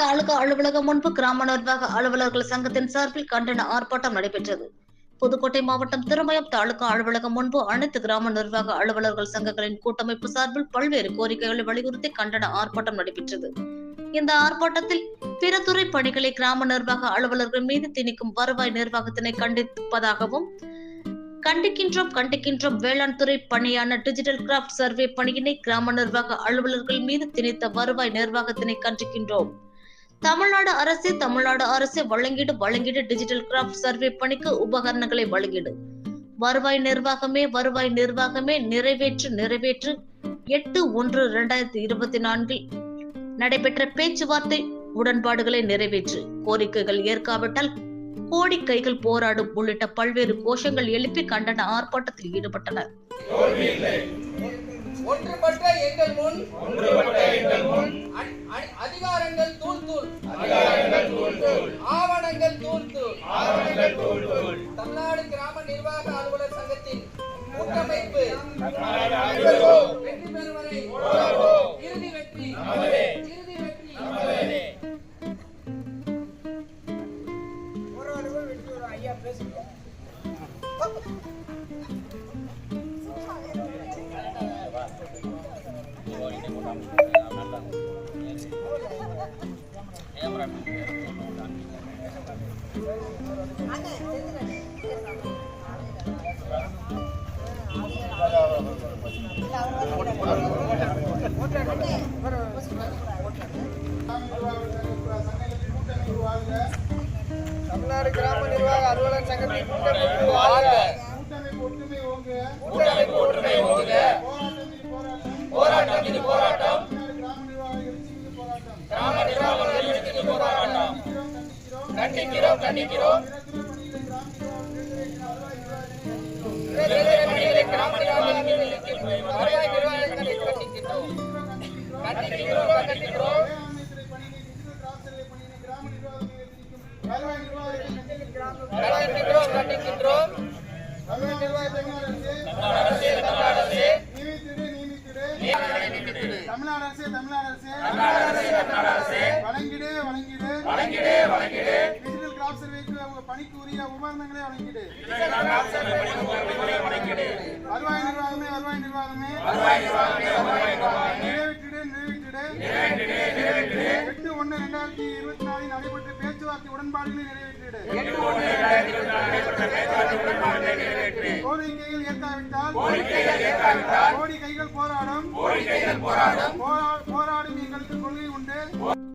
தாலுகா அலுவலகம் முன்பு கிராம நிர்வாக அலுவலர்கள் சங்கத்தின் சார்பில் கண்டன ஆர்ப்பாட்டம் நடைபெற்றது. புதுக்கோட்டை மாவட்டம் திருமயம் தாலுகா அலுவலகம் முன்பு அனைத்து கிராம நிர்வாக அலுவலர்கள் சங்கங்களின் கூட்டமைப்பு சார்பில் பல்வேறு கோரிக்கைகளை வலியுறுத்தி கண்டன ஆர்ப்பாட்டம் நடைபெற்றது. இந்த ஆர்ப்பாட்டத்தில் பிற துறை பணிகளை கிராம நிர்வாக அலுவலர்கள் மீது திணிக்கும் வருவாய் நிர்வாகத்தினை கண்டிப்பதாகவும் கண்டிக்கின்றோம் கண்டிக்கின்றோம் வேளாண் துறை பணியான டிஜிட்டல் கிராஃப்ட் சர்வே பணியினை கிராம நிர்வாக அலுவலர்கள் மீது திணித்த வருவாய் நிர்வாகத்தினை கண்டிக்கின்றோம். தமிழ்நாடு அரசு தமிழ்நாடு அரசு வழங்கிடு வழங்கிடு டிஜிட்டல் கிராஃப்ட் சர்வே பணிக்கு உபகரணங்களை வழங்கிடு. வருவாய் நிர்வாகமே வருவாய் நிர்வாகமே நிறைவேற்று நிறைவேற்று. எட்டு ஒன்று இரண்டாயிரத்தி இருபத்தி நான்கில் நடைபெற்ற பேச்சுவார்த்தை உடன்பாடுகளை நிறைவேற்று. கோரிக்கைகள் ஏற்காவிட்டால் கோடி கைகள் போராடும் உள்ளிட்ட பல்வேறு கோஷங்கள் எழுப்பி கண்டன ஆர்ப்பாட்டத்தில் ஈடுபட்டனர். ஒன்றுபட்ட எங்கள் முன் தமிழ்நாடு கிராம நிர்வாக அலுவலர் சங்கத்தின் கூட்டமைப்பு வெற்றி பெறும் வரை இறுதி வெற்றி. இறுதி வெற்றி தமிழ்நாடு கிராம நிர்வாக அலுவலர் சங்கத்தின் கூட்டமைப்பு வாழ்க. கூட்டமைப்பு ஒற்றுமை ஓங்குக. போராட்டம் போராட்டம் இது போராட்டம் கிராம நிர்வாக எழுச்சி இது போராட்டம் கிராம நிர்வாகம் எழுச்சி போராட்டம் கண்டிக்கிறோம், கண்டிக்கிறோம். கண்டிக்கிறோம் கண்டிக்கிறோம் கிராம நிர்வாகத்தில் வருவாய் நிர்வாகங்களை கண்டிக்கின்றோம் கண்டிக்கிறோம் கண்டிக்கிறோம் வேளாண் நிர்வாகத்தை கண்டிக்கிறோம். கண்டிக்கிறோம் கண்டிக்கின்றோம் வேளாண் நிர்வாகத்தை தமிழ்நாடு அரசு. தமிழ்நாடு அரசு. தமிழ்நாடு அரசு வழங்கிடு வழங்கிடு. டிஜிட்டல் கிராப் சர்வேக்கு அவங்க பணிக்கு உரிய உபகரணங்களை வழங்கிடு. வருவாய் நிர்வாகமே வருவாய் நிர்வாகமே. நிறைவேற்றிடு எட்டு ஒண்ணு ரெண்டாயிரத்தி இருபத்தி நாலில் நடைபெற்ற பேச்சுவார்த்தை உடன்பாடுகளை நிறைவேற்றிடு. கோரிக்கைகள் ஏற்காவிட்டால் கோடி கைகள் போராடும். போரா- போராடும்.